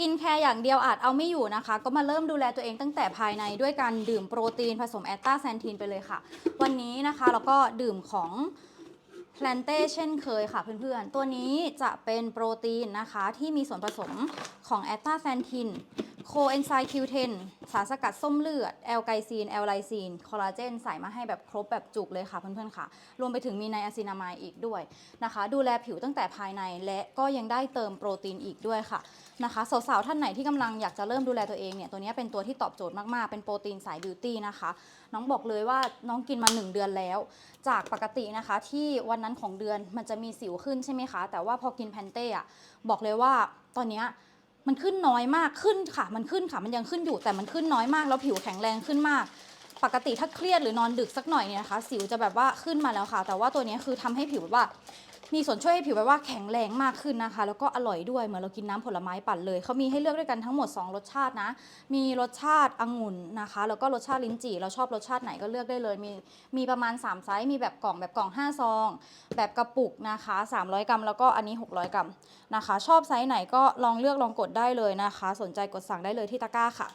กินแคร์อย่างเดียวอาจเอาไม่อยู่นะคะ ก็มาเริ่มดูแลตัวเองตั้งแต่ภายในด้วยการดื่มโปรตีนผสมแอตตาแซนทีนไปเลยค่ะ วันนี้นะคะเราก็ดื่มของแพลนเต้เช่นเคยค่ะเพื่อนๆ ตัวนี้จะเป็นโปรตีนนะคะที่มีส่วนผสมของแอตตาแซนทิน โคเอนไซม์ Q10 สารสกัดส้มเลือด แอลไกซีน แอลไลซีน คอลลาเจน ใส่มาให้แบบครบแบบจุกเลยค่ะเพื่อนๆค่ะ รวมไปถึงมีไนอะซินามายอีกด้วยนะคะ ดูแลผิวตั้งแต่ภายในและก็ยังได้เติมโปรตีนอีกด้วยค่ะนะคะสาวๆท่านไหนที่กำลังอยากจะเริ่มดูแลตัวเองเนี่ยตัวนี้เป็นตัวที่ตอบโจทย์มากๆ เป็นโปรตีนสายบิวตี้นะคะ น้องบอกเลยว่าน้องกินมา 1 เดือนแล้ว จากปกตินะคะที่วันนั้นของเดือนมันจะมีสิวขึ้นใช่ไหมคะ แต่ว่าพอกินแพนเต้อะบอกเลยว่าตอนเนี้ย มันขึ้นน้อยมากขึ้นค่ะ มันขึ้นค่ะ มันยังขึ้นอยู่แต่มันขึ้นน้อยมากแล้วผิวแข็งแรงขึ้นมาก ปกติถ้าเครียดหรือนอนดึกสักหน่อยเนี่ยนะคะ สิวจะแบบว่าขึ้นมาแล้วค่ะ แต่ว่าตัวนี้คือทำให้ผิวแบบว่า มีส่วนช่วยให้ผิวแบบว่าแข็งแรงมากขึ้นนะคะ แล้วก็อร่อยด้วยเหมือนเรากินน้ำผลไม้ปั่นเลยเขามีให้เลือกด้วยกันทั้งหมด 2 รสชาตินะ มีรสชาติองุ่นนะคะ แล้วก็รสชาติลิ้นจี่เราชอบรสชาติไหนก็เลือกได้เลย มีมีประมาณ 3 ไซส์มีแบบกล่องแบบกล่อง 5 ซอง แบบกระปุกนะคะ 300 กรัมแล้วก็อันนี้ 600 กรัมนะคะ ชอบไซส์ไหนก็ลองเลือกลองกดได้เลยนะคะ สนใจกดสั่งได้เลยที่ตะกร้าค่ะ